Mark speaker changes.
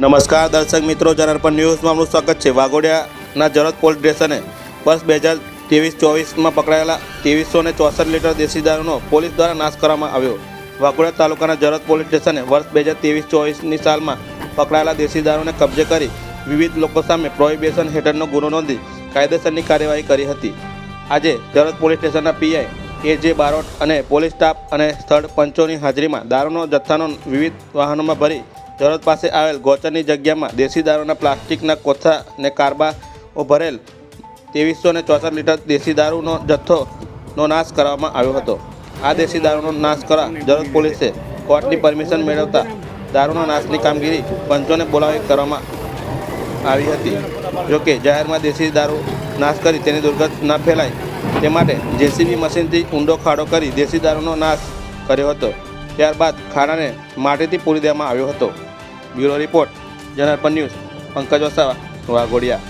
Speaker 1: નમસ્કાર, દર્શક મિત્રો જનાર્પણ ન્યૂઝમાં આપનું સ્વાગત છે. વાઘોડિયાના જરત પોલીસ સ્ટેશને વર્ષ બે હજાર ત્રેવીસ ચોવીસમાં પકડાયેલા ત્રેવીસો ને ચોસઠ લીટર દેશી દારૂનો પોલીસ દ્વારા નાશ કરવામાં આવ્યો. વાઘોડિયા તાલુકાના જરત પોલીસ સ્ટેશને વર્ષ બે હજાર ત્રેવીસ ચોવીસની સાલમાં પકડાયેલા દેશી દારૂને કબજે કરી વિવિધ લોકો સામે પ્રોહિબિશન હેઠળનો ગુનો નોંધી કાયદેસરની કાર્યવાહી કરી હતી. આજે જરત પોલીસ સ્ટેશનના પીઆઈ એ જે બારોટ અને પોલીસ સ્ટાફ અને સ્થળ પંચોની હાજરીમાં દારૂનો, જથ્થાનો વિવિધ વાહનોમાં ભરી જરત પાસે આવેલ ગોચરની જગ્યામાં દેશી દારૂના પ્લાસ્ટિકના કોથા અને કારબાઓ ભરેલ ત્રેવીસો ને ચોસઠ લીટર દેશી દારૂનો જથ્થોનો નાશ કરવામાં આવ્યો હતો. આ દેશી દારૂનો નાશ કરવા જરત પોલીસે કોર્ટની પરમિશન મેળવતા દારૂનો નાશની કામગીરી પંચોને બોલાવી કરવામાં આવી હતી. જોકે જાહેરમાં દેશી દારૂ નાશ કરી તેની દુર્ગંધ ન ફેલાય તે માટે જેસીબી મશીનથી ઊંડો ખાડો કરી દેશી દારૂનો નાશ કર્યો હતો. ત્યારબાદ ખાડાને માટીથી પૂરી દેવામાં આવ્યો હતો. બ્યુરો રિપોર્ટ જનરપન ન્યૂઝ પંકજ વસાવા વાઘોડિયા.